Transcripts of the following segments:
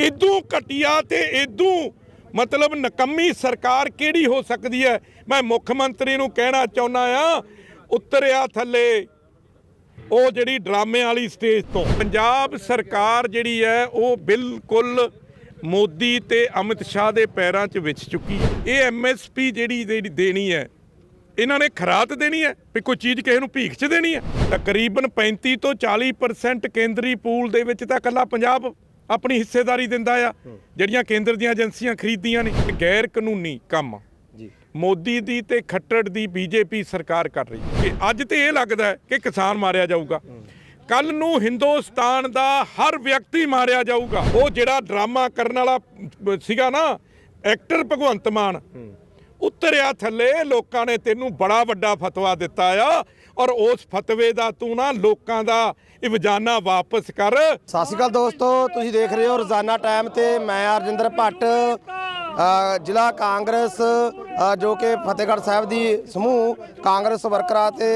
ਇਦੋਂ ਘਟੀਆ ਤੇ ਇਦੋਂ ਮਤਲਬ ਨਕੰਮੀ ਸਰਕਾਰ ਕਿਹੜੀ ਹੋ ਸਕਦੀ ਹੈ? ਮੈਂ ਮੁੱਖ ਮੰਤਰੀ ਨੂੰ ਕਹਿਣਾ ਚਾਹੁੰਦਾ ਆ ਉਤਰਿਆ ਥੱਲੇ ਉਹ ਜਿਹੜੀ ਡਰਾਮੇ ਵਾਲੀ ਸਟੇਜ ਤੋਂ। ਪੰਜਾਬ ਸਰਕਾਰ ਜਿਹੜੀ ਹੈ, ਉਹ ਬਿਲਕੁਲ ਮੋਦੀ ਤੇ ਅਮਿਤ ਸ਼ਾਹ ਦੇ ਪੈਰਾਂ 'ਚ ਵਿਛ ਚੁੱਕੀ ਹੈ। ਇਹ ਐਮਐਸਪੀ ਜਿਹੜੀ ਜਿਹੜੀ ਦੇਣੀ ਹੈ, ਇਹਨਾਂ ਨੇ ਖਰਾਤ ਦੇਣੀ ਹੈ ਵੀ ਕੋਈ ਚੀਜ਼ ਕਿਸੇ ਨੂੰ ਭੀਖ 'ਚ ਦੇਣੀ ਹੈ? ਤਕਰੀਬਨ 35 ਤੋਂ 40% ਕੇਂਦਰੀ ਪੂਲ ਦੇ ਵਿੱਚ ਤਾਂ ਇਕੱਲਾ ਪੰਜਾਬ ਆਪਣੀ ਹਿੱਸੇਦਾਰੀ ਦਿੰਦਾ ਆ। ਜਿਹੜੀਆਂ ਕੇਂਦਰ ਦੀਆਂ ਏਜੰਸੀਆਂ ਖਰੀਦਦੀਆਂ ਨੇ ਗੈਰ ਕਾਨੂੰਨੀ ਕੰਮ ਜੀ। ਮੋਦੀ ਦੀ ਤੇ ਖੱਟੜ ਦੀ ਬੀਜੇਪੀ ਸਰਕਾਰ ਕਰ ਰਹੀ ਹੈ। ਕਿ ਅੱਜ ਤੇ ਇਹ ਲੱਗਦਾ ਹੈ ਕਿ ਕਿਸਾਨ ਮਾਰਿਆ ਜਾਊਗਾ। ਕੱਲ ਨੂੰ ਹਿੰਦੁਸਤਾਨ ਦਾ ਹਰ ਵਿਅਕਤੀ ਮਾਰਿਆ ਜਾਊਗਾ। ਉਹ ਜਿਹੜਾ ਡਰਾਮਾ ਕਰਨ ਵਾਲਾ ਸੀਗਾ ਨਾ ਐਕਟਰ ਭਗਵੰਤ ਮਾਨ ਉਤਰਿਆ ਥੱਲੇ ਲੋਕਾਂ ਨੇ ਤੈਨੂੰ ਬੜਾ ਵੱਡਾ ਫਤਵਾ ਦਿੱਤਾ ਆ। ਔਰ ਉਸ ਫਤਵੇ ਦਾ ਤੂੰ ਨਾ ਲੋਕਾਂ ਦਾ ਇਵਜ਼ਾਨਾ ਵਾਪਸ ਕਰ। ਸਤਿ ਸ਼੍ਰੀ ਅਕਾਲ ਦੋਸਤੋ, ਤੁਸੀਂ ਦੇਖ ਰਹੇ ਹੋ ਰੋਜ਼ਾਨਾ ਟਾਈਮ ਤੇ ਮੈਂ ਅਰਜਿੰਦਰ ਭੱਟ। ਜ਼ਿਲ੍ਹਾ ਕਾਂਗਰਸ ਜੋ ਕਿ ਫਤਿਹਗੜ੍ਹ ਸਾਹਿਬ ਦੀ ਸਮੂਹ ਕਾਂਗਰਸ ਵਰਕਰਾਂ ਤੇ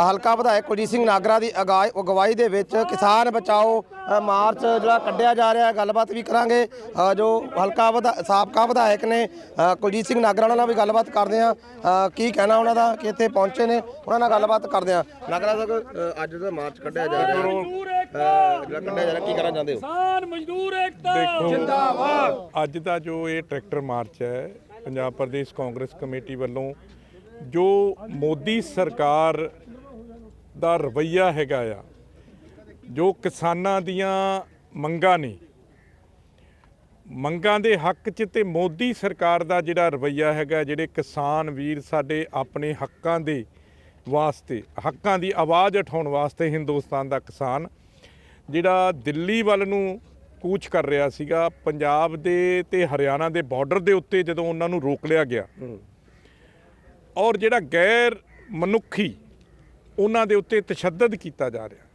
ਹਲਕਾ ਵਿਧਾਇਕ ਕੁਲਜੀਤ ਸਿੰਘ ਨਾਗਰਾ ਦੀ ਅਗਾਈ- ਅਗਵਾਈ ਦੇ ਵਿੱਚ ਕਿਸਾਨ ਬਚਾਓ ਮਾਰਚ ਜਿਹੜਾ ਕੱਢਿਆ ਜਾ ਰਿਹਾ ਹੈ ਗੱਲਬਾਤ ਵੀ ਕਰਾਂਗੇ। ਜੋ ਹਲਕਾ ਸਾਬਕਾ ਵਿਧਾਇਕ ਨੇ ਕੁਲਜੀਤ ਸਿੰਘ ਨਾਗਰਾ ਉਹਨਾਂ ਨਾਲ ਵੀ ਗੱਲਬਾਤ ਕਰਦੇ ਆ ਕੀ ਕਹਿਣਾ ਉਹਨਾਂ ਦਾ ਕਿ ਇੱਥੇ ਪਹੁੰਚੇ ਨੇ ਉਹਨਾਂ ਨਾਲ ਗੱਲਬਾਤ ਕਰਦੇ ਆ ਨਾਗਰਾ ਸਾਹਿਬ ਅੱਜ ਦਾ ਮਾਰਚ ਕੱਢਿਆ ਜਾ ਰਿਹਾ ਜਿਹੜਾ ਕੱਢਿਆ ਜਾ ਰਿਹਾ ਕੀ ਕਰਨਾ ਚਾਹੁੰਦੇ ਹੋ? ਕਿਸਾਨ ਮਜ਼ਦੂਰ ਏਕਤਾ। ਦੇਖੋ ਅੱਜ ਦਾ ਜੋ ਇਹ ਟਰੈਕਟਰ ਮਾਰਚ ਹੈ, ਪੰਜਾਬ ਪ੍ਰਦੇਸ਼ ਕਾਂਗਰਸ ਕਮੇਟੀ ਵੱਲੋਂ ਜੋ ਮੋਦੀ ਸਰਕਾਰ ਦਾ ਰਵਈਆ ਹੈਗਾ ਆ, ਜੋ ਕਿਸਾਨਾਂ ਦੀਆਂ ਮੰਗਾਂ ਨੇ, ਮੰਗਾਂ ਦੇ ਹੱਕ 'ਚ ਤੇ ਮੋਦੀ ਸਰਕਾਰ ਦਾ ਜਿਹੜਾ ਰਵਈਆ ਹੈਗਾ, ਜਿਹੜੇ ਕਿਸਾਨ ਵੀਰ ਸਾਡੇ ਆਪਣੇ ਹੱਕਾਂ ਦੇ ਵਾਸਤੇ, ਹੱਕਾਂ ਦੀ ਆਵਾਜ਼ ਉਠਾਉਣ ਵਾਸਤੇ ਹਿੰਦੁਸਤਾਨ ਦਾ ਕਿਸਾਨ, ਜਿਹੜਾ ਦਿੱਲੀ ਵੱਲ ਨੂੰ ਕੂਚ ਕਰ ਰਿਹਾ ਸੀਗਾ ਪੰਜਾਬ ਦੇ ਤੇ ਹਰਿਆਣਾ ਦੇ ਬਾਰਡਰ ਦੇ ਉੱਤੇ ਜਦੋਂ ਉਹਨਾਂ ਨੂੰ ਰੋਕ ਲਿਆ ਗਿਆ। ਔਰ ਜਿਹੜਾ ਗੈਰ ਮਨੁੱਖੀ ਉਹਨਾਂ ਦੇ ਉੱਤੇ ਤਸ਼ੱਦਦ ਕੀਤਾ ਜਾ ਰਿਹਾ।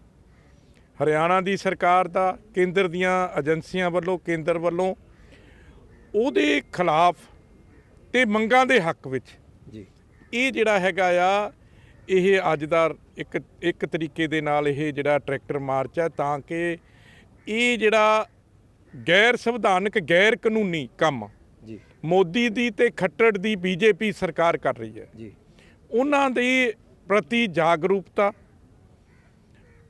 ਹਰਿਆਣਾ ਦੀ ਸਰਕਾਰ ਦਾ ਕੇਂਦਰ ਦੀਆਂ ਏਜੰਸੀਆਂ ਵੱਲੋਂ ਕੇਂਦਰ ਵੱਲੋਂ ਉਹਦੇ ਖਿਲਾਫ ਤੇ ਮੰਗਾਂ ਦੇ ਹੱਕ ਵਿੱਚ ਜੀ। ਇਹ ਜਿਹੜਾ ਹੈਗਾ ਆ ਇਹ ਅੱਜ ਦਾ ਇੱਕ ਇੱਕ ਤਰੀਕੇ ਦੇ ਨਾਲ ਇਹ ਜਿਹੜਾ ਟਰੈਕਟਰ ਮਾਰਚ ਹੈ ਤਾਂ ਕਿ ਇਹ ਜਿਹੜਾ ਗੈਰ ਸੰਵਿਧਾਨਕ ਗੈਰ ਕਾਨੂੰਨੀ ਕੰਮ ਜੀ। ਮੋਦੀ ਦੀ ਤੇ ਖੱਟੜ ਦੀ ਬੀਜੇਪੀ ਸਰਕਾਰ ਕਰ ਰਹੀ ਹੈ। ਜੀ। ਉਹਨਾਂ ਦੇ ਪ੍ਰਤੀ ਜਾਗਰੂਕਤਾ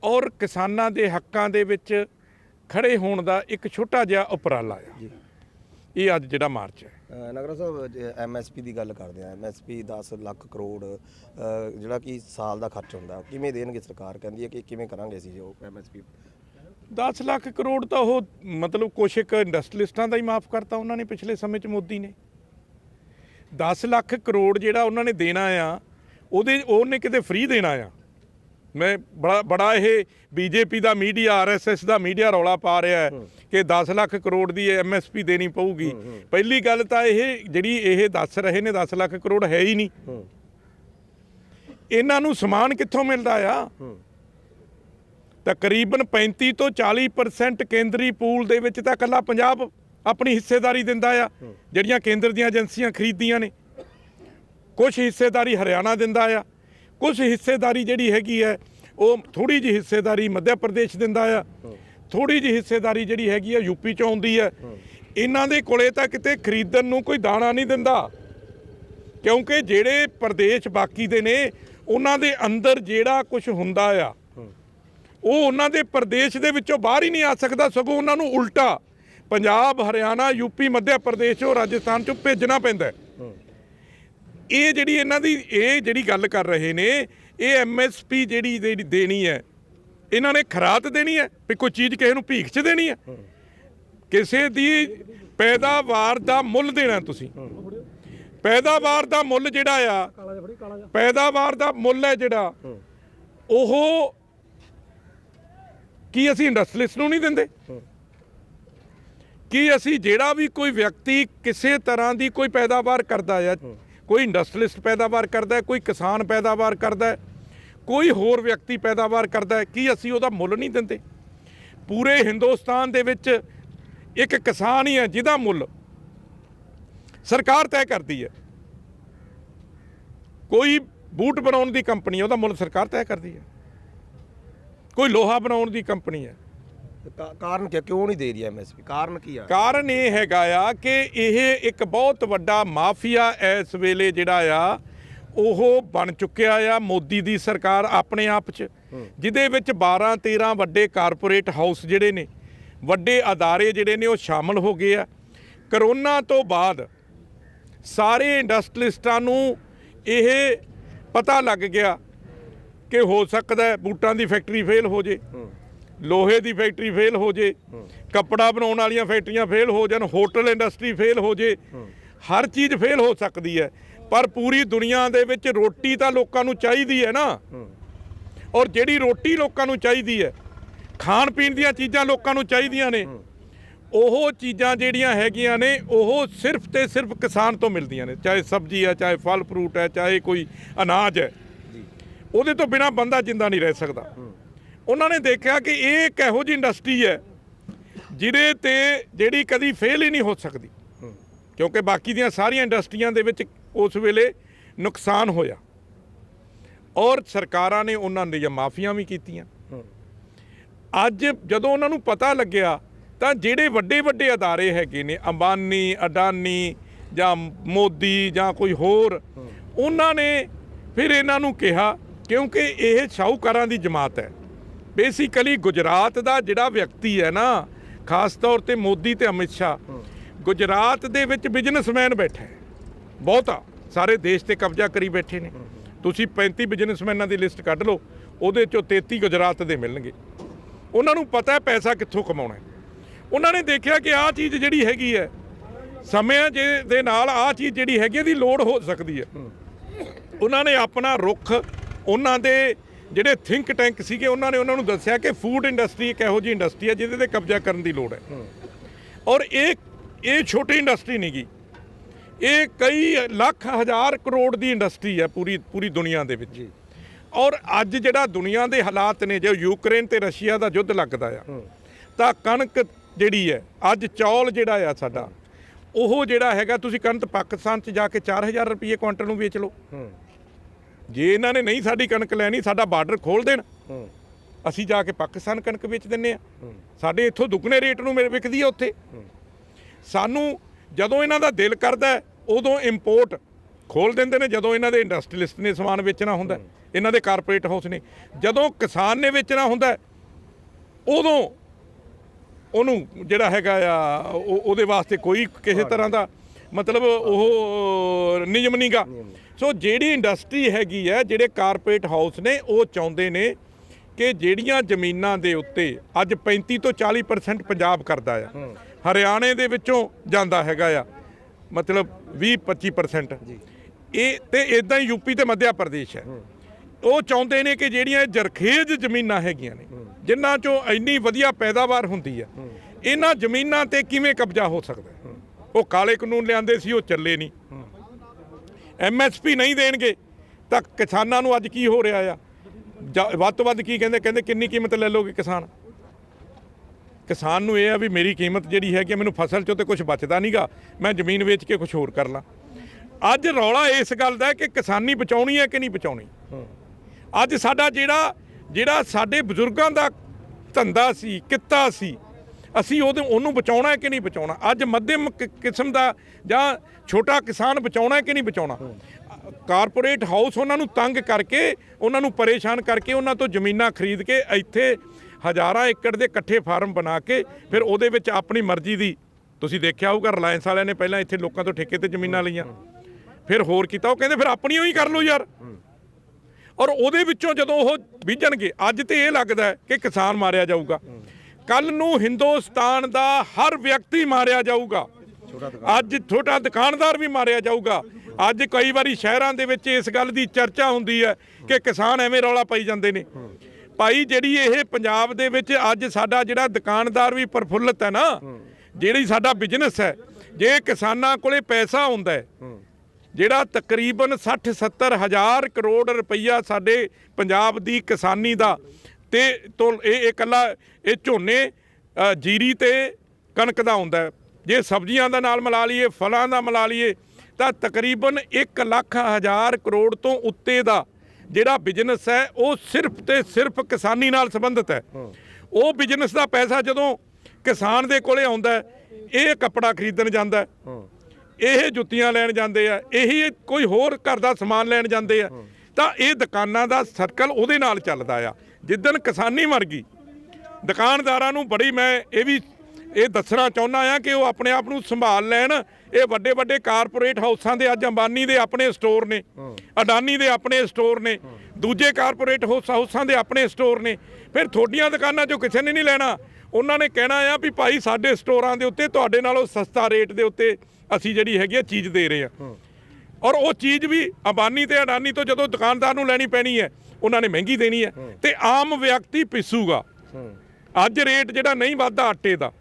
ਔਰ ਕਿਸਾਨਾਂ ਦੇ ਹੱਕਾਂ ਦੇ ਵਿੱਚ ਖੜੇ ਹੋਣ ਦਾ ਇੱਕ ਛੋਟਾ ਜਿਹਾ ਉਪਰਾਲਾ ਆ। ਜੀ। ਇਹ ਅੱਜ ਜਿਹੜਾ ਮਾਰਚ ਹੈ। ਨਗਰਾ ਸਾਹਿਬ ਐਮਐਸਪੀ ਦੀ ਗੱਲ ਕਰਦੇ ਆ। ਐਮਐਸਪੀ 10 ਲੱਖ ਕਰੋੜ ਜਿਹੜਾ ਕਿ ਸਾਲ ਦਾ ਖਰਚ ਹੁੰਦਾ। ਕਿਵੇਂ ਦੇਣਗੇ ਸਰਕਾਰ? ਕਹਿੰਦੀ ਹੈ ਕਿ ਕਿਵੇਂ ਕਰਾਂਗੇ ਅਸੀਂ ਜੋ ਐਮਐਸਪੀ 10 ਲੱਖ ਕਰੋੜ ਤਾਂ ਉਹ ਮਤਲਬ ਕੁਛ ਇੱਕ ਇੰਡਸਟਰੀਲਿਸਟਾਂ ਦਾ ਹੀ ਮਾਫ ਕਰਤਾ ਉਹਨਾਂ ਨੇ ਪਿਛਲੇ ਸਮੇਂ 'ਚ ਮੋਦੀ ਨੇ। 10 ਲੱਖ ਕਰੋੜ ਜਿਹੜਾ ਉਹਨਾਂ ਨੇ ਦੇਣਾ ਆ ਉਹਦੇ ਉਹਨੇ ਕਿਤੇ ਫ੍ਰੀ ਦੇਣਾ ਆ। ਮੈਂ ਬੜਾ ਬੜਾ ਇਹ ਬੀਜੇਪੀ ਦਾ ਮੀਡੀਆ ਆਰਐਸਐਸ ਦਾ ਮੀਡੀਆ ਰੌਲਾ ਪਾ ਰਿਹਾ ਹੈ ਕਿ 10 ਲੱਖ ਕਰੋੜ ਦੀ ਐਮਐਸਪੀ ਦੇਣੀ ਪਊਗੀ। ਪਹਿਲੀ ਗੱਲ ਤਾਂ ਇਹ ਜਿਹੜੀ ਇਹ ਦੱਸ ਰਹੇ ਨੇ 10 ਲੱਖ ਕਰੋੜ ਹੈ ਹੀ ਨਹੀਂ। ਇਹਨਾਂ ਨੂੰ ਸਮਾਨ ਕਿੱਥੋਂ ਮਿਲਦਾ ਆ? ਤਕਰੀਬਨ 35 ਤੋਂ 40% ਕੇਂਦਰੀ ਪੂਲ ਦੇ ਵਿੱਚ ਤਾਂ ਇਕੱਲਾ ਪੰਜਾਬ ਆਪਣੀ ਹਿੱਸੇਦਾਰੀ ਦਿੰਦਾ ਆ ਜਿਹੜੀਆਂ ਕੇਂਦਰ ਦੀਆਂ ਏਜੰਸੀਆਂ ਖਰੀਦਦੀਆਂ ਨੇ। ਕੁਝ ਹਿੱਸੇਦਾਰੀ ਹਰਿਆਣਾ ਦਿੰਦਾ ਆ ਕੁਝ ਹਿੱਸੇਦਾਰੀ ਜਿਹੜੀ ਹੈਗੀ ਹੈ ਉਹ ਥੋੜੀ ਜਿਹੀ ਹਿੱਸੇਦਾਰੀ ਮੱਧ ਪ੍ਰਦੇਸ਼ ਦਿੰਦਾ ਆ। ਥੋੜੀ ਜਿਹੀ ਹਿੱਸੇਦਾਰੀ ਜਿਹੜੀ ਹੈਗੀ ਆ ਯੂਪੀ ਚੋਂ ਆਉਂਦੀ ਹੈ। ਇਹਨਾਂ ਦੇ ਕੋਲੇ ਤਾਂ ਕਿਤੇ ਖਰੀਦਣ ਨੂੰ ਕੋਈ ਦਾਣਾ ਨਹੀਂ ਦਿੰਦਾ। ਕਿਉਂਕਿ ਜਿਹੜੇ ਪ੍ਰਦੇਸ਼ ਬਾਕੀ ਦੇ ਨੇ ਉਹਨਾਂ ਦੇ ਅੰਦਰ ਜਿਹੜਾ ਕੁਝ ਹੁੰਦਾ ਆ ਉਹ ਉਹਨਾਂ ਦੇ ਪ੍ਰਦੇਸ਼ ਦੇ ਵਿੱਚੋਂ ਬਾਹਰ ਹੀ ਨਹੀਂ ਆ ਸਕਦਾ, ਸਗੋਂ ਉਹਨਾਂ ਨੂੰ ਉਲਟਾ ਪੰਜਾਬ, ਹਰਿਆਣਾ ਯੂਪੀ ਮੱਧ ਪ੍ਰਦੇਸ਼ ਉਹ ਰਾਜਸਥਾਨ ਚੋਂ ਭੇਜਣਾ ਪੈਂਦਾ ਇਹ ਜਿਹੜੀ ਇਹਨਾਂ ਦੀ, ਇਹ ਜਿਹੜੀ ਗੱਲ ਕਰ ਰਹੇ ਨੇ, ਇਹ ਐਮਐਸਪੀ ਜਿਹੜੀ ਜਿਹੜੀ ਦੇਣੀ ਹੈ, ਇਹਨਾਂ ਨੇ ਖਰਾਤ ਦੇਣੀ ਹੈ ਵੀ ਕੋਈ ਚੀਜ਼ ਕਿਸੇ ਨੂੰ ਭੀਖ 'ਚ ਦੇਣੀ ਹੈ। ਕਿਸੇ ਦੀ ਪੈਦਾਵਾਰ ਦਾ ਮੁੱਲ ਦੇਣਾ ਤੁਸੀਂ। ਪੈਦਾਵਾਰ ਦਾ ਮੁੱਲ ਜਿਹੜਾ ਆ, ਪੈਦਾਵਾਰ ਦਾ ਮੁੱਲ ਹੈ ਜਿਹੜਾ, ਉਹ ਕੀ ਅਸੀਂ ਇੰਡਸਟਰੀਲਿਸਟ ਨੂੰ ਨਹੀਂ ਦਿੰਦੇ? ਕੀ ਅਸੀਂ ਜਿਹੜਾ ਵੀ ਕੋਈ ਵਿਅਕਤੀ ਕਿਸੇ ਤਰ੍ਹਾਂ ਦੀ ਕੋਈ ਪੈਦਾਵਾਰ ਕਰਦਾ ਆ, ਕੋਈ ਇੰਡਸਟਰੀਲਿਸਟ ਪੈਦਾਵਾਰ ਕਰਦਾ ਕੋਈ ਕਿਸਾਨ ਪੈਦਾਵਾਰ ਕਰਦਾ ਕੋਈ ਹੋਰ ਵਿਅਕਤੀ ਪੈਦਾਵਾਰ ਕਰਦਾ ਕੀ ਅਸੀਂ ਉਹਦਾ ਮੁੱਲ ਨਹੀਂ ਦਿੰਦੇ? ਪੂਰੇ ਹਿੰਦੁਸਤਾਨ ਦੇ ਵਿੱਚ ਇੱਕ ਕਿਸਾਨ ਹੀ ਹੈ ਜਿਹਦਾ ਮੁੱਲ ਸਰਕਾਰ ਤੈਅ ਕਰਦੀ ਹੈ। ਕੋਈ ਬੂਟ ਬਣਾਉਣ ਦੀ ਕੰਪਨੀ ਉਹਦਾ ਮੁੱਲ ਸਰਕਾਰ ਤੈਅ ਕਰਦੀ ਹੈ। ਕੋਈ ਲੋਹਾ ਬਣਾਉਣ ਦੀ ਕੰਪਨੀ ਹੈ। ਕਾ- ਕਾਰਨ ਕੀ ਕਿਉਂ ਨਹੀਂ ਦੇ ਰਹੀ ਐਮਐਸਪੀ ਕਾਰਨ ਕੀ ਆ? ਕਾਰਨ ਇਹ ਹੈਗਾ ਆ ਕਿ ਇਹ ਇੱਕ ਬਹੁਤ ਵੱਡਾ ਮਾਫੀਆ ਇਸ ਵੇਲੇ ਜਿਹੜਾ ਆ ਉਹ ਬਣ ਚੁੱਕਿਆ ਆ ਮੋਦੀ ਦੀ ਸਰਕਾਰ ਆਪਣੇ ਆਪ 'ਚ। ਜਿਹਦੇ ਵਿੱਚ 12 13 ਵੱਡੇ ਕਾਰਪੋਰੇਟ ਹਾਊਸ ਜਿਹੜੇ ਨੇ ਵੱਡੇ ਅਦਾਰੇ ਜਿਹੜੇ ਨੇ ਉਹ ਸ਼ਾਮਲ ਹੋ ਗਏ ਆ। ਕਰੋਨਾ ਤੋਂ ਬਾਅਦ ਸਾਰੇ ਇੰਡਸਟਰੀਲਿਸਟਾਂ ਨੂੰ ਇਹ ਪਤਾ ਲੱਗ ਗਿਆ ਕਿ ਹੋ ਸਕਦਾ ਬੂਟਾਂ ਦੀ ਫੈਕਟਰੀ ਫੇਲ ਹੋ ਜੇ ਲੋਹੇ ਦੀ ਫੈਕਟਰੀ ਫੇਲ ਹੋ ਜੇ ਕੱਪੜਾ ਬਣਾਉਣ ਵਾਲੀਆਂ ਫੈਕਟਰੀਆਂ ਫੇਲ ਹੋ ਜਾਣ ਹੋਟਲ ਇੰਡਸਟਰੀ ਫੇਲ ਹੋ ਜੇ ਹਰ ਚੀਜ਼ ਫੇਲ ਹੋ ਸਕਦੀ ਹੈ। ਪਰ ਪੂਰੀ ਦੁਨੀਆ ਦੇ ਵਿੱਚ ਰੋਟੀ ਤਾਂ ਲੋਕਾਂ ਨੂੰ ਚਾਹੀਦੀ ਹੈ ਨਾ। ਔਰ ਜਿਹੜੀ ਰੋਟੀ ਲੋਕਾਂ ਨੂੰ ਚਾਹੀਦੀ ਹੈ ਖਾਣ ਪੀਣ ਦੀਆਂ ਚੀਜ਼ਾਂ ਲੋਕਾਂ ਨੂੰ ਚਾਹੀਦੀਆਂ ਨੇ ਉਹ ਚੀਜ਼ਾਂ ਜਿਹੜੀਆਂ ਹੈਗੀਆਂ ਨੇ ਉਹ ਸਿਰਫ ਤੇ ਸਿਰਫ ਕਿਸਾਨ ਤੋਂ ਮਿਲਦੀਆਂ ਨੇ ਚਾਹੇ ਸਬਜ਼ੀ ਹੈ ਚਾਹੇ ਫਲ ਫਰੂਟ ਹੈ ਚਾਹੇ ਕੋਈ ਅਨਾਜ ਹੈ। ਉਹਦੇ ਤੋਂ ਬਿਨਾ ਬੰਦਾ ਜਿੰਦਾ ਨਹੀਂ ਰਹਿ ਸਕਦਾ। ਉਹਨਾਂ ਨੇ ਦੇਖਿਆ ਕਿ ਇਹ ਇੱਕ ਇਹੋ ਜਿਹੀ ਇੰਡਸਟਰੀ ਹੈ, ਜਿਹਦੇ ਤੇ ਜਿਹੜੀ ਕਦੀ ਫੇਲ ਹੀ ਨਹੀਂ ਹੋ ਸਕਦੀ। ਕਿਉਂਕਿ ਬਾਕੀ ਦੀਆਂ ਸਾਰੀਆਂ ਇੰਡਸਟਰੀਆਂ ਦੇ ਵਿੱਚ ਉਸ ਵੇਲੇ ਨੁਕਸਾਨ ਹੋਇਆ। ਔਰ ਸਰਕਾਰਾਂ ਨੇ ਉਹਨਾਂ ਦੀਆਂ ਮਾਫੀਆਂ ਵੀ ਕੀਤੀਆਂ। ਅੱਜ ਜਦੋਂ ਉਹਨਾਂ ਨੂੰ ਪਤਾ ਲੱਗਿਆ, ਤਾਂ ਜਿਹੜੇ ਵੱਡੇ ਵੱਡੇ ਅਦਾਰੇ ਹੈਗੇ ਨੇ, ਅੰਬਾਨੀ, ਅਡਾਨੀ ਜਾਂ ਮੋਦੀ ਜਾਂ ਕੋਈ ਹੋਰ, ਉਹਨਾਂ ਨੇ ਫਿਰ ਇਹਨਾਂ ਨੂੰ ਕਿਹਾ ਕਿਉਂਕਿ ਇਹ ਸ਼ਾਹੂਕਾਰਾਂ ਦੀ ਜਮਾਤ ਹੈ। ਬੇਸਿਕਲੀ ਗੁਜਰਾਤ ਦਾ ਜਿਹੜਾ ਵਿਅਕਤੀ ਹੈ ਨਾ ਖਾਸ ਤੌਰ ਤੇ ਮੋਦੀ ਤੇ ਅਮਿਤ ਸ਼ਾਹ ਗੁਜਰਾਤ ਦੇ ਵਿੱਚ ਬਿਜ਼ਨਸਮੈਨ ਬੈਠਾ ਹੈ। ਬਹੁਤਾ। ਸਾਰੇ ਦੇਸ਼ ਤੇ ਕਬਜ਼ਾ ਕਰੀ ਬੈਠੇ ਨੇ। ਤੁਸੀਂ 35 ਬਿਜ਼ਨਸਮੈਨਾਂ ਦੀ ਲਿਸਟ ਕੱਢ ਲਓ ਉਹਦੇ ਚੋਂ 33 ਗੁਜਰਾਤ ਦੇ ਮਿਲਣਗੇ। ਉਹਨਾਂ ਨੂੰ ਪਤਾ ਹੈ ਪੈਸਾ ਕਿੱਥੋਂ ਕਮਾਉਣਾ ਹੈ। ਉਹਨਾਂ ਨੇ ਦੇਖਿਆ ਕਿ ਆਹ ਚੀਜ਼ ਜਿਹੜੀ ਹੈਗੀ ਹੈ ਸਮੇਂ ਜੇ ਦੇ ਨਾਲ ਆਹ ਚੀਜ਼ ਜਿਹੜੀ ਹੈਗੀ ਇਹਦੀ ਲੋੜ ਹੋ ਸਕਦੀ ਹੈ। ਉਹਨਾਂ ਨੇ ਆਪਣਾ ਰੁਖ ਉਹਨਾਂ ਦੇ ਜਿਹੜੇ ਥਿੰਕ ਟੈਂਕ ਸੀਗੇ ਉਹਨਾਂ ਨੇ ਉਹਨਾਂ ਨੂੰ ਦੱਸਿਆ ਕਿ ਫੂਡ ਇੰਡਸਟਰੀ ਇੱਕ ਇਹੋ ਜਿਹੀ ਇੰਡਸਟਰੀ ਹੈ ਜਿਹਦੇ ਤੇ ਕਬਜ਼ਾ ਕਰਨ ਦੀ ਲੋੜ ਹੈ। ਔਰ ਇਹ ਇਹ ਛੋਟੀ ਇੰਡਸਟਰੀ ਨਹੀਂ ਗੀ। ਇਹ ਕਈ ਲੱਖ ਹਜ਼ਾਰ ਕਰੋੜ ਦੀ ਇੰਡਸਟਰੀ ਹੈ ਪੂਰੀ ਪੂਰੀ ਦੁਨੀਆ ਦੇ ਵਿੱਚ। ਔਰ ਅੱਜ ਜਿਹੜਾ ਦੁਨੀਆ ਦੇ ਹਾਲਾਤ ਨੇ ਜੋ ਯੂਕਰੇਨ ਤੇ ਰਸ਼ੀਆ ਦਾ ਯੁੱਧ ਲੱਗਦਾ ਆ ਤਾਂ ਕਣਕ ਜਿਹੜੀ ਹੈ ਅੱਜ ਚੌਲ ਜਿਹੜਾ ਆ ਸਾਡਾ ਉਹ ਜਿਹੜਾ ਹੈਗਾ ਤੁਸੀਂ ਕਣਕ ਪਾਕਿਸਤਾਨ 'ਚ ਜਾ ਕੇ 4000 ਰੁਪਏ ਕੁਇੰਟਲ ਨੂੰ ਵੇਚ ਲਓ। ਜੇ ਇਹਨਾਂ ਨੇ ਨਹੀਂ ਸਾਡੀ ਕਣਕ ਲੈਣੀ ਸਾਡਾ ਬਾਰਡਰ ਖੋਲ ਦੇਣ। ਅਸੀਂ ਜਾ ਕੇ ਪਾਕਿਸਤਾਨ ਕਣਕ ਵੇਚ ਦਿੰਨੇ ਆ। ਸਾਡੇ ਇੱਥੋਂ ਦੁੱਗਣੇ ਰੇਟ ਨੂੰ ਮਿਲ- ਵਿਕਦੀ ਆ ਉੱਥੇ। ਸਾਨੂੰ ਜਦੋਂ ਇਹਨਾਂ ਦਾ ਦਿਲ ਕਰਦਾ ਉਦੋਂ ਇੰਪੋਰਟ ਖੋਲ ਦਿੰਦੇ ਨੇ ਜਦੋਂ ਇਹਨਾਂ ਦੇ ਇੰਡਸਟਰੀਲਿਸਟ ਨੇ ਸਮਾਨ ਵੇਚਣਾ ਹੁੰਦਾ ਇਹਨਾਂ ਦੇ ਕਾਰਪੋਰੇਟ ਹਾਊਸ ਨੇ। ਜਦੋਂ ਕਿਸਾਨ ਨੇ ਵੇਚਣਾ ਹੁੰਦਾ ਉਦੋਂ ਉਹਨੂੰ ਜਿਹੜਾ ਹੈਗਾ ਆ ਉਹ- ਉਹਦੇ ਵਾਸਤੇ ਕੋਈ ਕਿਸੇ ਤਰ੍ਹਾਂ ਦਾ ਮਤਲਬ ਉਹ ਨਿਯਮ ਨਹੀਂਗਾ ਸੋ ਜਿਹੜੀ ਇੰਡਸਟਰੀ ਹੈਗੀ ਹੈ ਜਿਹੜੇ ਕਾਰਪੋਰੇਟ ਹਾਊਸ ਨੇ ਉਹ ਚਾਹੁੰਦੇ ਨੇ ਕਿ ਜਿਹੜੀਆਂ ਜ਼ਮੀਨਾਂ ਦੇ ਉੱਤੇ ਅੱਜ 35 ਤੋਂ 40% ਪੰਜਾਬ ਕਰਦਾ ਆ। ਹਰਿਆਣੇ ਦੇ ਵਿੱਚੋਂ ਜਾਂਦਾ ਹੈਗਾ ਆ ਮਤਲਬ 20 25% ਇਹ ਤੇ ਇਦਾਂ ਹੀ ਯੂਪੀ ਤੇ ਮੱਧ ਪ੍ਰਦੇਸ਼ ਹੈ। ਉਹ ਚਾਹੁੰਦੇ ਨੇ ਕਿ ਜਿਹੜੀਆਂ ਇਹ ਜਰਖੇਜ਼ ਜ਼ਮੀਨਾਂ ਹੈਗੀਆਂ ਨੇ ਜਿਨ੍ਹਾਂ ਚੋਂ ਇੰਨੀ ਵਧੀਆ ਪੈਦਾਵਾਰ ਹੁੰਦੀ ਹੈ। ਇਹਨਾਂ ਜ਼ਮੀਨਾਂ ਤੇ ਕਿਵੇਂ ਕਬਜ਼ਾ ਹੋ ਸਕਦਾ? ਉਹ ਕਾਲੇ ਕਾਨੂੰਨ ਲਿਆਂਦੇ ਸੀ ਉਹ ਚੱਲੇ ਨਹੀਂ। ਐਮਐਸਪੀ ਨਹੀਂ ਦੇਣਗੇ ਤਾਂ ਕਿਸਾਨਾਂ ਨੂੰ ਅੱਜ ਕੀ ਹੋ ਰਿਹਾ ਆ? ਵੱਧ ਤੋਂ ਵੱਧ ਕੀ ਕਹਿੰਦੇ? ਕਹਿੰਦੇ ਕਿੰਨੀ ਕੀਮਤ ਲੈ ਲੋਗੇ ਕਿਸਾਨ? ਕਿਸਾਨ ਨੂੰ ਇਹ ਆ ਵੀ ਮੇਰੀ ਕੀਮਤ ਜਿਹੜੀ ਹੈਗੀ ਮੈਨੂੰ ਫਸਲ ਚੋਂ ਤੇ ਕੁਝ ਬਚਦਾ ਨਹੀਂਗਾ ਮੈਂ ਜ਼ਮੀਨ ਵੇਚ ਕੇ ਕੁਝ ਹੋਰ ਕਰ ਲਾਂ ਅੱਜ ਰੌਲਾ ਇਸ ਗੱਲ ਦਾ ਕਿ ਕਿਸਾਨੀ ਬਚਾਉਣੀ ਹੈ ਕਿ ਨਹੀਂ ਬਚਾਉਣੀ? ਅੱਜ ਸਾਡਾ ਜਿਹੜਾ ਜਿਹੜਾ ਸਾਡੇ ਬਜ਼ੁਰਗਾਂ ਦਾ ਧੰਦਾ ਸੀ ਕਿੱਤਾ ਸੀ ਅਸੀਂ ਉਹਦੇ ਉਹਨੂੰ ਬਚਾਉਣਾ ਹੈ ਕਿ ਨਹੀਂ ਬਚਾਉਣਾ? ਅੱਜ ਮੱਧਮ ਕਿ- ਕਿਸਮ ਦਾ ਜਾਂ ਛੋਟਾ ਕਿਸਾਨ ਬਚਾਉਣਾ ਹੈ ਕਿ ਨਹੀਂ ਬਚਾਉਣਾ? ਕਾਰਪੋਰੇਟ ਹਾਊਸ ਉਹਨਾਂ ਨੂੰ ਤੰਗ ਕਰਕੇ, ਉਹਨਾਂ ਨੂੰ ਪਰੇਸ਼ਾਨ ਕਰਕੇ, ਉਹਨਾਂ ਤੋਂ ਜ਼ਮੀਨਾਂ ਖਰੀਦ ਕੇ ਇੱਥੇ ਹਜ਼ਾਰਾਂ ਏਕੜ ਦੇ ਇਕੱਠੇ ਫਾਰਮ ਬਣਾ ਕੇ ਫਿਰ ਉਹਦੇ ਵਿੱਚ ਆਪਣੀ ਮਰਜ਼ੀ ਦੀ, ਤੁਸੀਂ ਦੇਖਿਆ ਹੋਊਗਾ ਰਿਲਾਇੰਸ ਵਾਲਿਆਂ ਨੇ ਪਹਿਲਾਂ ਇੱਥੇ ਲੋਕਾਂ ਤੋਂ ਠੇਕੇ ਤੇ ਜ਼ਮੀਨਾਂ ਲਈਆਂ। ਫਿਰ ਹੋਰ ਕੀਤਾ, ਉਹ ਕਹਿੰਦੇ ਫਿਰ ਆਪਣੀਆਂ ਹੀ ਕਰ ਲਓ ਯਾਰ। ਔਰ ਉਹਦੇ ਵਿੱਚੋਂ ਜਦੋਂ ਉਹ ਬੀਜਣਗੇ, ਅੱਜ ਤੇ ਇਹ ਲੱਗਦਾ ਕਿ ਕਿਸਾਨ ਮਾਰਿਆ ਜਾਊਗਾ। ਕੱਲ ਨੂੰ ਹਿੰਦੁਸਤਾਨ ਦਾ ਹਰ ਵਿਅਕਤੀ ਮਾਰਿਆ ਜਾਊਗਾ। ਅੱਜ ਛੋਟਾ ਦੁਕਾਨਦਾਰ ਵੀ ਮਾਰਿਆ ਜਾਊਗਾ। ਅੱਜ ਕਈ ਵਾਰੀ ਸ਼ਹਿਰਾਂ ਦੇ ਵਿੱਚ ਇਸ ਗੱਲ ਦੀ ਚਰਚਾ ਹੁੰਦੀ ਹੈ ਕਿ ਕਿਸਾਨ ਐਵੇਂ ਰੌਲਾ ਪਾਈ ਜਾਂਦੇ ਨੇ। ਭਾਈ, ਜਿਹੜੀ ਇਹ ਪੰਜਾਬ ਦੇ ਵਿੱਚ ਅੱਜ ਸਾਡਾ ਜਿਹੜਾ ਦੁਕਾਨਦਾਰ ਵੀ ਪ੍ਰਫੁੱਲਤ ਹੈ ਨਾ, ਜਿਹੜੀ ਸਾਡਾ ਬਿਜ਼ਨਸ ਹੈ, ਜੇ ਕਿਸਾਨਾਂ ਕੋਲੇ ਪੈਸਾ ਹੁੰਦਾ ਹੈ, ਜਿਹੜਾ ਤਕਰੀਬਨ 60 70 ਹਜ਼ਾਰ ਕਰੋੜ ਰੁਪਈਆ ਸਾਡੇ ਪੰਜਾਬ ਦੀ ਕਿਸਾਨੀ ਦਾ ਤੇ ਤੋਂ ਇਹ ਇਕੱਲਾ ਇਹ ਝੋਨੇ ਜੀਰੀ ਤੇ ਕਣਕ ਦਾ ਹੁੰਦਾ ਜੇ ਸਬਜ਼ੀਆਂ ਦਾ ਨਾਲ ਮਿਲਾ ਲਈਏ ਫਲਾਂ ਦਾ ਮਿਲਾ ਲਈਏ ਤਾਂ ਤਕਰੀਬਨ 1 ਲੱਖ ਹਜ਼ਾਰ ਕਰੋੜ ਤੋਂ ਉੱਤੇ ਦਾ ਜਿਹੜਾ ਬਿਜ਼ਨਸ ਹੈ ਉਹ ਸਿਰਫ ਤੇ ਸਿਰਫ ਕਿਸਾਨੀ ਨਾਲ ਸੰਬੰਧਿਤ ਹੈ। ਉਹ ਬਿਜ਼ਨਸ ਦਾ ਪੈਸਾ ਜਦੋਂ ਕਿਸਾਨ ਦੇ ਕੋਲੇ ਆਉਂਦਾ ਇਹ ਕੱਪੜਾ ਖਰੀਦਣ ਜਾਂਦਾ। ਇਹ ਜੁੱਤੀਆਂ ਲੈਣ ਜਾਂਦੇ ਆ ਇਹੀ ਕੋਈ ਹੋਰ ਘਰ ਦਾ ਸਮਾਨ ਲੈਣ ਜਾਂਦੇ ਆ ਤਾਂ ਇਹ ਦੁਕਾਨਾਂ ਦਾ ਸਰਕਲ ਉਹਦੇ ਨਾਲ ਚੱਲਦਾ ਆ। ਜਿੱਦਣ ਕਿਸਾਨੀ ਮਰ ਗਈ ਦੁਕਾਨਦਾਰਾਂ ਨੂੰ ਬੜੀ ਮੈਂ ਇਹ ਵੀ ਇਹ ਦੱਸਣਾ ਚਾਹੁੰਦਾ ਆ ਕਿ ਉਹ ਆਪਣੇ ਆਪ ਨੂੰ ਸੰਭਾਲ ਲੈਣ। ਇਹ ਵੱਡੇ ਵੱਡੇ ਕਾਰਪੋਰੇਟ ਹਾਊਸਾਂ ਦੇ ਅੱਜ ਅੰਬਾਨੀ ਦੇ ਆਪਣੇ ਸਟੋਰ ਨੇ ਅਡਾਨੀ ਦੇ ਆਪਣੇ ਸਟੋਰ ਨੇ ਦੂਜੇ ਕਾਰਪੋਰੇਟ ਹਾਊਸ- ਹਾਊਸਾਂ ਦੇ ਆਪਣੇ ਸਟੋਰ ਨੇ। ਫਿਰ ਤੁਹਾਡੀਆਂ ਦੁਕਾਨਾਂ 'ਚੋਂ ਕਿਸੇ ਨੇ ਨਹੀਂ ਲੈਣਾ। ਉਹਨਾਂ ਨੇ ਕਹਿਣਾ ਆ ਵੀ ਭਾਈ ਸਾਡੇ ਸਟੋਰਾਂ ਦੇ ਉੱਤੇ ਤੁਹਾਡੇ ਨਾਲੋਂ ਸਸਤਾ ਰੇਟ ਦੇ ਉੱਤੇ ਅਸੀਂ ਜਿਹੜੀ ਹੈਗੀ ਆ ਚੀਜ਼ ਦੇ ਰਹੇ ਆ। ਔਰ ਉਹ ਚੀਜ਼ ਵੀ ਅੰਬਾਨੀ ਤੇ ਅਡਾਨੀ ਤੋਂ ਜਦੋਂ ਦੁਕਾਨਦਾਰ ਨੂੰ ਲੈਣੀ ਪੈਣੀ ਹੈ ਉਹਨਾਂ ਨੇ ਮਹਿੰਗੀ ਦੇਣੀ ਹੈ ਤੇ ਆਮ ਵਿਅਕਤੀ ਪਿਸੂਗਾ। ਅੱਜ ਰੇਟ ਜਿਹੜਾ ਨਹੀਂ ਵੱਧਦਾ ਆਟੇ ਦਾ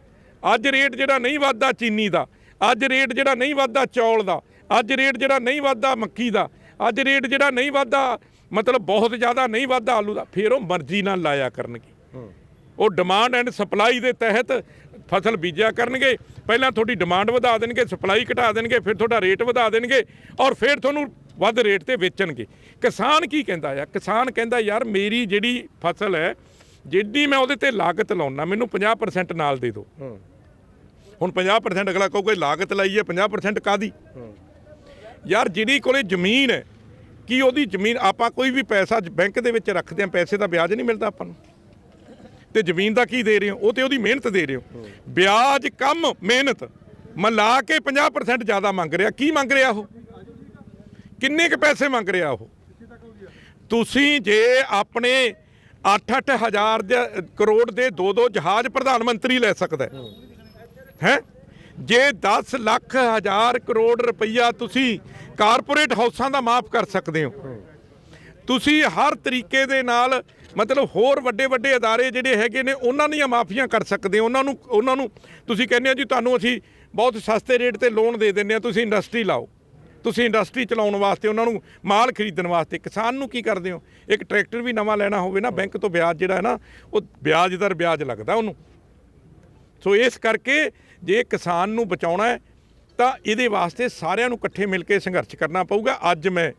ਅੱਜ ਰੇਟ ਜਿਹੜਾ ਨਹੀਂ ਵੱਧਦਾ ਚੀਨੀ ਦਾ ਅੱਜ ਰੇਟ ਜਿਹੜਾ ਨਹੀਂ ਵੱਧਦਾ ਚੌਲ ਦਾ ਅੱਜ ਰੇਟ ਜਿਹੜਾ ਨਹੀਂ ਵੱਧਦਾ ਮੱਕੀ ਦਾ ਅੱਜ ਰੇਟ ਜਿਹੜਾ ਨਹੀਂ ਵੱਧਦਾ ਮਤਲਬ ਬਹੁਤ ਜ਼ਿਆਦਾ ਨਹੀਂ ਵੱਧਦਾ ਆਲੂ ਦਾ ਫਿਰ ਉਹ ਮਰਜ਼ੀ ਨਾਲ ਲਾਇਆ ਕਰਨਗੇ। ਉਹ ਡਿਮਾਂਡ ਐਂਡ ਸਪਲਾਈ ਦੇ ਤਹਿਤ ਫਸਲ ਬੀਜਿਆ ਕਰਨਗੇ। ਪਹਿਲਾਂ ਤੁਹਾਡੀ ਡਿਮਾਂਡ ਵਧਾ ਦੇਣਗੇ ਸਪਲਾਈ ਘਟਾ ਦੇਣਗੇ ਫਿਰ ਤੁਹਾਡਾ ਰੇਟ ਵਧਾ ਦੇਣਗੇ ਔਰ ਫਿਰ ਤੁਹਾਨੂੰ ਵੱਧ ਰੇਟ ਤੇ ਵੇਚਣਗੇ। ਕਿਸਾਨ ਕੀ ਕਹਿੰਦਾ ਆ? ਕਿਸਾਨ ਕਹਿੰਦਾ ਯਾਰ ਮੇਰੀ ਜਿਹੜੀ ਫਸਲ ਹੈ ਜਿੱਡੀ ਮੈਂ ਉਹਦੇ ਤੇ ਲਾਗਤ ਲਾਉਣਾ ਮੈਨੂੰ 50% ਨਾਲ ਦੇ ਦਿਓ। ਹੁਣ 50% ਅਗਲਾ ਕਹੂਗਾ ਲਾਗਤ ਲਾਈ ਹੈ 50% ਕਾਦੀ ਯਾਰ ਜਿਹਦੀ ਕੋਲੇ ਜ਼ਮੀਨ ਹੈ ਕੀ ਉਹਦੀ ਜ਼ਮੀਨ ਆਪਾਂ ਕੋਈ ਵੀ ਪੈਸਾ ਬੈਂਕ ਦੇ ਵਿੱਚ ਰੱਖਦੇ ਆ ਪੈਸੇ ਦਾ ਵਿਆਜ ਨਹੀਂ ਮਿਲਦਾ ਆਪਾਂ ਨੂੰ। ਤੇ ਜ਼ਮੀਨ ਦਾ ਕੀ ਦੇ ਰਹੇ ਹੋ? ਉਹ ਤੇ ਉਹਦੀ ਮਿਹਨਤ ਦੇ ਰਹੇ ਹੋ। ਵਿਆਜ ਕਮ ਮਿਹਨਤ। ਮਿਲਾ ਕੇ 50% ਜ਼ਿਆਦਾ ਮੰਗ ਰਿਹਾ ਕੀ ਮੰਗ ਰਿਹਾ ਉਹ? ਕਿੰਨੇ ਕੁ ਪੈਸੇ ਮੰਗ ਰਿਹਾ ਉਹ? ਤੁਸੀਂ ਜੇ ਆਪਣੇ 8-8 ਹਜ਼ਾਰ ਦੇ- ਕਰੋੜ ਦੇ ਦੋ ਦੋ ਜਹਾਜ਼ ਪ੍ਰਧਾਨ ਮੰਤਰੀ ਲੈ ਸਕਦਾ ਹੈ। ਜੇ 10 ਲੱਖ ਹਜ਼ਾਰ ਕਰੋੜ ਰੁਪਈਆ ਤੁਸੀਂ ਕਾਰਪੋਰੇਟ ਹਾਊਸਾਂ ਦਾ ਮਾਫ ਕਰ ਸਕਦੇ ਹੋ। ਤੁਸੀਂ ਹਰ ਤਰੀਕੇ ਦੇ ਨਾਲ, ਮਤਲਬ ਹੋਰ ਵੱਡੇ ਵੱਡੇ ਅਦਾਰੇ ਜਿਹੜੇ ਹੈਗੇ ਨੇ, ਉਹਨਾਂ ਦੀਆਂ ਮਾਫੀਆਂ ਕਰ ਸਕਦੇ ਹੋ। ਉਹਨਾਂ ਨੂੰ ਉਹਨਾਂ ਨੂੰ ਤੁਸੀਂ ਕਹਿੰਦੇ ਹੋ ਜੀ, ਤੁਹਾਨੂੰ ਅਸੀਂ ਬਹੁਤ ਸਸਤੇ ਰੇਟ ਤੇ ਲੋਨ ਦੇ ਦਿੰਦੇ ਆ ਤੁਸੀਂ ਇੰਡਸਟਰੀ ਲਾਓ। ਤੁਸੀਂ ਇੰਡਸਟਰੀ ਚਲਾਉਣ ਵਾਸਤੇ ਉਹਨਾਂ ਨੂੰ ਮਾਲ ਖਰੀਦਣ ਵਾਸਤੇ ਕਿਸਾਨ ਨੂੰ ਕੀ ਕਰਦੇ ਹੋ? ਇੱਕ ਟਰੈਕਟਰ ਵੀ ਨਵਾਂ ਲੈਣਾ ਹੋਵੇ ਨਾ, ਬੈਂਕ ਤੋਂ ਵਿਆਜ ਜਿਹੜਾ ਹੈ ਨਾ, ਉਹ ਵਿਆਜ ਦਰ ਵਿਆਜ ਲੱਗਦਾ ਉਹਨੂੰ। ਸੋ ਇਸ ਕਰਕੇ ਜੇ ਕਿਸਾਨ ਨੂੰ ਬਚਾਉਣਾ ਹੈ, ਤਾਂ ਇਹਦੇ ਵਾਸਤੇ ਸਾਰਿਆਂ ਨੂੰ ਇਕੱਠੇ ਮਿਲ ਕੇ ਸੰਘਰਸ਼ ਕਰਨਾ ਪਊਗਾ। ਅੱਜ ਮੈਂ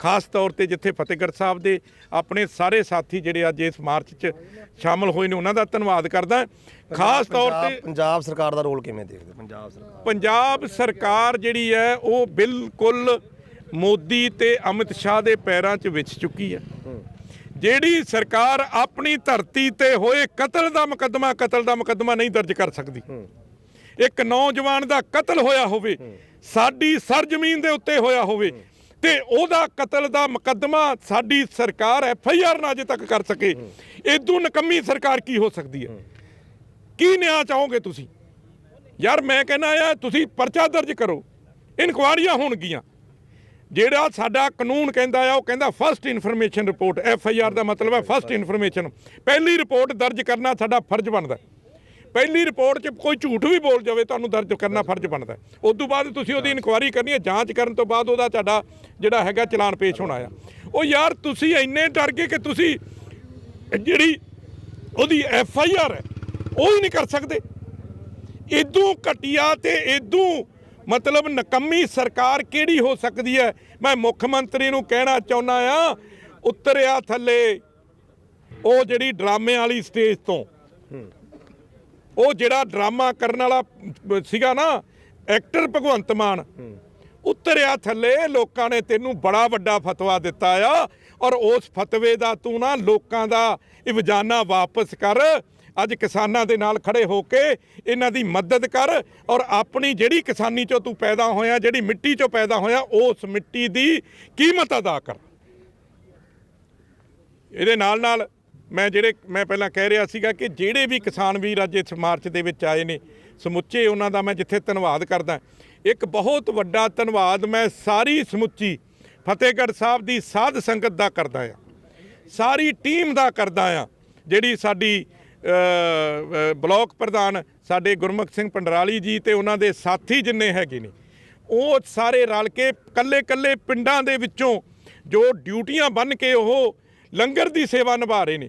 ਖਾਸ ਤੌਰ ਤੇ ਜਿੱਥੇ ਫਤਿਹਗੜ੍ਹ ਸਾਹਿਬ ਦੇ ਆਪਣੇ ਸਾਰੇ ਸਾਥੀ ਜਿਹੜੇ ਅੱਜ ਇਸ ਮਾਰਚ 'ਚ ਸ਼ਾਮਲ ਹੋਏ ਨੇ ਉਹਨਾਂ ਦਾ ਧੰਨਵਾਦ ਕਰਦਾ। ਖਾਸ ਤੌਰ ਤੇ ਪੰਜਾਬ ਸਰਕਾਰ ਦਾ ਰੋਲ ਕਿਵੇਂ ਦੇਖਦੇ ਪੰਜਾਬ ਸਰਕਾਰ। ਪੰਜਾਬ ਸਰਕਾਰ ਜਿਹੜੀ ਹੈ ਉਹ ਬਿਲਕੁਲ ਮੋਦੀ ਤੇ ਅਮਿਤ ਸ਼ਾਹ ਦੇ ਪੈਰਾਂ 'ਚ ਵਿਛ ਚੁੱਕੀ ਹੈ। ਜਿਹੜੀ ਸਰਕਾਰ ਆਪਣੀ ਧਰਤੀ ਤੇ ਹੋਏ ਕਤਲ ਦਾ ਮੁਕੱਦਮਾ ਕਤਲ ਦਾ ਮੁਕੱਦਮਾ ਨਹੀਂ ਦਰਜ ਕਰ ਸਕਦੀ। ਇੱਕ ਨੌਜਵਾਨ ਦਾ ਕਤਲ ਹੋਇਆ ਹੋਵੇ ਸਾਡੀ ਸਰਜ਼ਮੀਨ ਦੇ ਉੱਤੇ ਹੋਇਆ ਹੋਵੇ ਤੇ ਉਹਦਾ ਕਤਲ ਦਾ ਮੁਕੱਦਮਾ ਸਾਡੀ ਸਰਕਾਰ ਐਫ ਆਈ ਆਰ ਨਾ ਅਜੇ ਤੱਕ ਕਰ ਸਕੇ। ਇਦੋਂ ਨਕੰਮੀ ਸਰਕਾਰ ਕੀ ਹੋ ਸਕਦੀ ਹੈ? ਕੀ ਨਿਆਂ ਚਾਹੋਗੇ ਤੁਸੀਂ? ਯਾਰ ਮੈਂ ਕਹਿੰਦਾ ਆ, ਤੁਸੀਂ ਪਰਚਾ ਦਰਜ ਕਰੋ। ਇਨਕੁਆਰੀਆਂ ਹੋਣਗੀਆਂ। ਜਿਹੜਾ ਸਾਡਾ ਕਾਨੂੰਨ ਕਹਿੰਦਾ ਆ, ਉਹ ਕਹਿੰਦਾ first information report F I R ਦਾ ਮਤਲਬ ਹੈ ਫਸਟ ਇਨਫੋਰਮੇਸ਼ਨ ਪਹਿਲੀ ਰਿਪੋਰਟ ਦਰਜ ਕਰਨਾ ਸਾਡਾ ਫਰਜ਼ ਬਣਦਾ। ਪਹਿਲੀ ਰਿਪੋਰਟ 'ਚ ਕੋਈ ਝੂਠ ਵੀ ਬੋਲ ਜਾਵੇ, ਤੁਹਾਨੂੰ ਦਰਜ ਕਰਨਾ ਫਰਜ਼ ਬਣਦਾ ਹੈ। ਉਸ ਤੋਂ ਬਾਅਦ ਤੁਸੀਂ ਉਹਦੀ ਇਨਕੁਆਇਰੀ ਕਰਨੀ ਹੈ, ਜਾਂਚ ਕਰਨ ਤੋਂ ਬਾਅਦ ਉਹਦਾ ਤੁਹਾਡਾ ਜਿਹੜਾ ਹੈਗਾ ਚਲਾਨ ਪੇਸ਼ ਹੋਣਾ ਆ। ਉਹ ਯਾਰ ਤੁਸੀਂ ਇੰਨੇ ਡਰ ਗਏ ਕਿ ਤੁਸੀਂ ਜਿਹੜੀ ਉਹਦੀ ਐਫ ਆਈ ਆਰ ਹੈ, ਉਹ ਹੀ ਨਹੀਂ ਕਰ ਸਕਦੇ। ਇਦੋਂ ਘਟੀਆ ਤੇ ਇਦੋਂ ਮਤਲਬ ਨਕੰਮੀ ਸਰਕਾਰ ਕਿਹੜੀ ਹੋ ਸਕਦੀ ਹੈ? ਮੈਂ ਮੁੱਖ ਮੰਤਰੀ ਨੂੰ ਕਹਿਣਾ ਚਾਹੁੰਦਾ ਆ, ਉਤਰਿਆ ਥੱਲੇ। ਉਹ ਜਿਹੜੀ ਡਰਾਮੇ ਵਾਲੀ ਸਟੇਜ ਤੋਂ। ਉਹ ਜਿਹੜਾ ਡਰਾਮਾ ਕਰਨ ਵਾਲਾ ਸੀਗਾ ਨਾ ਐਕਟਰ ਭਗਵੰਤ ਮਾਨ ਉਤਰਿਆ ਥੱਲੇ ਲੋਕਾਂ ਨੇ ਤੈਨੂੰ ਬੜਾ ਵੱਡਾ ਫਤਵਾ ਦਿੱਤਾ ਆ ਔਰ ਉਸ ਫਤਵੇ ਦਾ ਤੂੰ ਨਾ ਲੋਕਾਂ ਦਾ ਇਵਜ਼ਾਨਾ ਵਾਪਸ ਕਰ। ਅੱਜ ਕਿਸਾਨਾਂ ਦੇ ਨਾਲ ਖੜੇ ਹੋ ਕੇ ਇਹਨਾਂ ਦੀ ਮਦਦ ਕਰ ਔਰ ਆਪਣੀ ਜਿਹੜੀ ਕਿਸਾਨੀ ਚੋਂ ਤੂੰ ਪੈਦਾ ਹੋਇਆ ਜਿਹੜੀ ਮਿੱਟੀ ਚੋਂ ਪੈਦਾ ਹੋਇਆ ਉਸ ਮਿੱਟੀ ਦੀ ਕੀਮਤ ਅਦਾ ਕਰ। ਇਹਦੇ ਨਾਲ ਨਾਲ ਮੈਂ ਜਿਹੜੇ ਮੈਂ ਪਹਿਲਾਂ ਕਹਿ ਰਿਹਾ ਸੀਗਾ ਕਿ ਜਿਹੜੇ ਵੀ ਕਿਸਾਨ ਵੀਰ ਅੱਜ ਇਸ ਮਾਰਚ ਦੇ ਵਿੱਚ ਆਏ ਨੇ ਸਮੁੱਚੇ ਉਹਨਾਂ ਦਾ ਮੈਂ ਜਿੱਥੇ ਧੰਨਵਾਦ ਕਰਦਾ। ਇੱਕ ਬਹੁਤ ਵੱਡਾ ਧੰਨਵਾਦ ਮੈਂ ਸਾਰੀ ਸਮੁੱਚੀ ਫਤਿਹਗੜ੍ਹ ਸਾਹਿਬ ਦੀ ਸਾਧ ਸੰਗਤ ਦਾ ਕਰਦਾ ਆ ਸਾਰੀ ਟੀਮ ਦਾ ਕਰਦਾ ਆ ਜਿਹੜੀ ਸਾਡੀ ਅ, ਬਲਾਕ ਪ੍ਰਧਾਨ ਸਾਡੇ ਗੁਰਮੁਖ ਸਿੰਘ ਪੰਡਰਾਲੀ ਜੀ ਤੇ ਉਹਨਾਂ ਦੇ ਸਾਥੀ ਜਿੰਨੇ ਹੈਗੇ ਨੇ ਉਹ ਸਾਰੇ ਰਲ ਕੇ ਕੱਲੇ ਕੱਲੇ ਪਿੰਡਾਂ ਦੇ ਵਿੱਚੋਂ ਜੋ ਡਿਊਟੀਆਂ ਬੰਨ ਕੇ ਉਹ ਲੰਗਰ ਦੀ ਸੇਵਾ ਨਿਭਾ ਰਹੇ ਨੇ।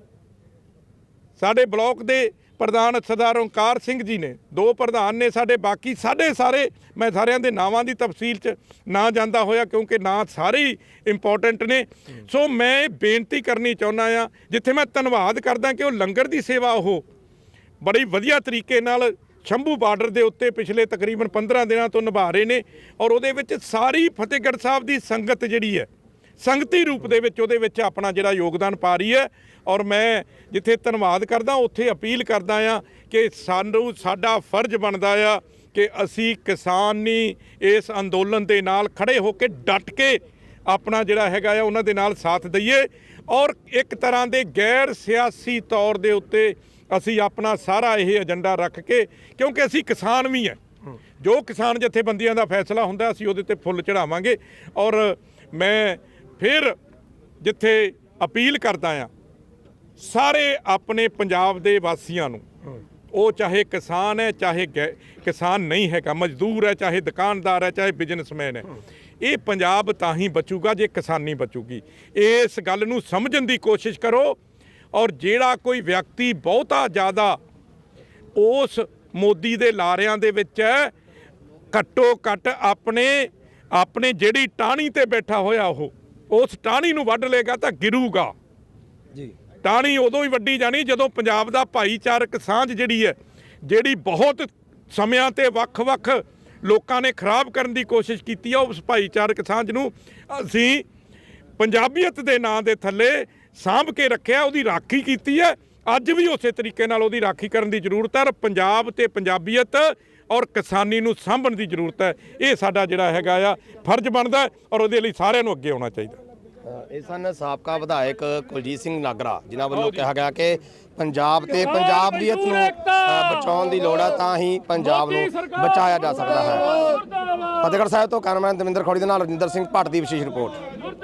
ਸਾਡੇ ਬਲਾਕ ਦੇ ਪ੍ਰਧਾਨ ਸਰਦਾਰ ਓਂਕਾਰ ਸਿੰਘ ਜੀ ਨੇ, ਦੋ ਪ੍ਰਧਾਨ ਨੇ ਸਾਡੇ, ਬਾਕੀ ਸਾਡੇ ਸਾਰੇ, ਮੈਂ ਸਾਰਿਆਂ ਦੇ ਨਾਵਾਂ ਦੀ ਤਫਸੀਲ 'ਚ ਨਾ ਜਾਂਦਾ ਹੋਇਆ ਕਿਉਂਕਿ ਨਾਂ ਸਾਰੇ ਹੀ ਇੰਪੋਰਟੈਂਟ ਨੇ। ਸੋ ਮੈਂ ਇਹ ਬੇਨਤੀ ਕਰਨੀ ਚਾਹੁੰਦਾ ਆ ਜਿੱਥੇ ਮੈਂ ਧੰਨਵਾਦ ਕਰਦਾ ਕਿ ਉਹ ਲੰਗਰ ਦੀ ਸੇਵਾ ਉਹ ਬੜੀ ਵਧੀਆ ਤਰੀਕੇ ਨਾਲ ਸ਼ੰਭੂ ਬਾਰਡਰ ਦੇ ਉੱਤੇ ਪਿਛਲੇ ਤਕਰੀਬਨ 15 ਦਿਨਾਂ ਤੋਂ ਨਿਭਾ ਰਹੇ ਨੇ ਔਰ ਉਹਦੇ ਵਿੱਚ ਸਾਰੀ ਫਤਿਹਗੜ੍ਹ ਸਾਹਿਬ ਦੀ ਸੰਗਤ ਜਿਹੜੀ ਹੈ ਸੰਗਤੀ ਰੂਪ ਦੇ ਵਿੱਚ ਉਹਦੇ ਵਿੱਚ ਆਪਣਾ ਜਿਹੜਾ ਯੋਗਦਾਨ ਪਾ ਰਹੀ ਹੈ। ਔਰ ਮੈਂ ਜਿੱਥੇ ਧੰਨਵਾਦ ਕਰਦਾ, ਉੱਥੇ ਅਪੀਲ ਕਰਦਾ ਆ ਕਿ ਸਾਨੂੰ, ਸਾਡਾ ਫਰਜ਼ ਬਣਦਾ ਆ ਕਿ ਅਸੀਂ ਕਿਸਾਨੀ ਇਸ ਅੰਦੋਲਨ ਦੇ ਨਾਲ ਖੜੇ ਹੋ ਕੇ ਡਟ ਕੇ ਆਪਣਾ ਜਿਹੜਾ ਹੈਗਾ ਆ, ਉਹਨਾਂ ਦੇ ਨਾਲ ਸਾਥ ਦਈਏ। ਔਰ ਇੱਕ ਤਰ੍ਹਾਂ ਦੇ ਗੈਰ ਸਿਆਸੀ ਤੌਰ ਦੇ ਉੱਤੇ ਅਸੀਂ ਆਪਣਾ ਸਾਰਾ ਇਹ ਏਜੰਡਾ ਰੱਖ ਕੇ, ਕਿਉਂਕਿ ਅਸੀਂ ਕਿਸਾਨ ਵੀ ਹੈ ਜੋ ਕਿਸਾਨ ਜਥੇਬੰਦੀਆਂ ਦਾ ਫੈਸਲਾ ਹੁੰਦਾ, ਅਸੀਂ ਉਹਦੇ ਤੇ ਫੁੱਲ ਚੜਾਵਾਂਗੇ ਔਰ ਮੈਂ ਫਿਰ ਜਿੱਥੇ ਅਪੀਲ ਕਰਦਾ ਆ, ਸਾਰੇ ਆਪਣੇ ਪੰਜਾਬ ਦੇ ਵਾਸੀਆਂ ਨੂੰ, ਉਹ ਚਾਹੇ ਕਿਸਾਨ ਹੈ, ਚਾਹੇ ਗੈ- ਕਿਸਾਨ ਨਹੀਂ ਹੈਗਾ, ਮਜ਼ਦੂਰ ਹੈ, ਚਾਹੇ ਦੁਕਾਨਦਾਰ ਹੈ, ਚਾਹੇ ਬਿਜ਼ਨਸਮੈਨ ਹੈ, ਇਹ ਪੰਜਾਬ ਤਾਂ ਹੀ ਬਚੂਗਾ ਜੇ ਕਿਸਾਨੀ ਬਚੂਗੀ। ਇਸ ਗੱਲ ਨੂੰ ਸਮਝਣ ਦੀ ਕੋਸ਼ਿਸ਼ ਕਰੋ ਔਰ ਜਿਹੜਾ ਕੋਈ ਵਿਅਕਤੀ ਬਹੁਤਾ ਜ਼ਿਆਦਾ ਉਸ ਮੋਦੀ ਦੇ ਲਾਰਿਆਂ ਦੇ ਵਿੱਚ ਘੱਟੋ ਘੱਟ ਆਪਣੇ ਆਪਣੇ ਜਿਹੜੀ ਟਾਹਣੀ ਤੇ ਬੈਠਾ ਹੋਇਆ ਉਹ ਉਸ ਟਾਹਣੀ ਨੂੰ ਵੱਢ ਲੇਗਾ ਤਾਂ ਗਿਰੂਗਾ। ਜੀ। ਟਾਹਣੀ ਉਦੋਂ ਹੀ ਵੱਡੀ ਜਾਣੀ ਜਦੋਂ ਪੰਜਾਬ ਦਾ ਭਾਈਚਾਰਕ ਸਾਂਝ ਜਿਹੜੀ ਹੈ ਜਿਹੜੀ ਬਹੁਤ ਸਮਿਆਂ ਤੇ ਵੱਖ-ਵੱਖ ਲੋਕਾਂ ਨੇ ਖਰਾਬ ਕਰਨ ਦੀ ਕੋਸ਼ਿਸ਼ ਕੀਤੀ ਹੈ ਉਸ ਭਾਈਚਾਰਕ ਸਾਂਝ ਨੂੰ ਅਸੀਂ ਪੰਜਾਬੀਅਤ ਦੇ ਨਾਂ ਦੇ ਥੱਲੇ ਸਾਂਭ ਕੇ ਰੱਖਿਆ ਉਹਦੀ ਰਾਖੀ ਕੀਤੀ ਹੈ। ਅੱਜ ਵੀ ਉਸੇ ਤਰੀਕੇ ਨਾਲ ਉਹਦੀ ਰਾਖੀ ਕਰਨ ਦੀ ਜ਼ਰੂਰਤ ਹੈ ਪੰਜਾਬ ਤੇ ਪੰਜਾਬੀਅਤ ਔਰ ਕਿਸਾਨੀ ਨੂੰ ਸਾਂਭਣ ਦੀ ਜ਼ਰੂਰਤ ਹੈ। ਇਹ ਸਾਡਾ ਜਿਹੜਾ ਹੈਗਾ ਆ ਫਰਜ਼ ਬਣਦਾ ਔਰ ਉਹਦੇ ਲਈ ਸਾਰਿਆਂ ਨੂੰ ਅੱਗੇ ਆਉਣਾ ਚਾਹੀਦਾ। ਇਹ ਸਨ ਸਾਬਕਾ ਵਿਧਾਇਕ ਕੁਲਜੀਤ ਸਿੰਘ ਨਾਗਰਾ ਜਿਨ੍ਹਾਂ ਵੱਲੋਂ ਕਿਹਾ ਗਿਆ ਕਿ ਪੰਜਾਬ ਤੇ ਪੰਜਾਬੀਅਤ ਨੂੰ ਬਚਾਉਣ ਦੀ ਲੋੜ ਹੈ ਤਾਂ ਹੀ ਪੰਜਾਬ ਨੂੰ ਬਚਾਇਆ ਜਾ ਸਕਦਾ ਹੈ। ਫਤਿਹਗੜ੍ਹ ਸਾਹਿਬ ਤੋਂ ਕੈਮਰਾਮੈਨ ਦਵਿੰਦਰ ਖੋੜੀ ਦੇ ਨਾਲ ਰਜਿੰਦਰ ਸਿੰਘ ਭੱਟ ਦੀ ਵਿਸ਼ੇਸ਼ ਰਿਪੋਰਟ।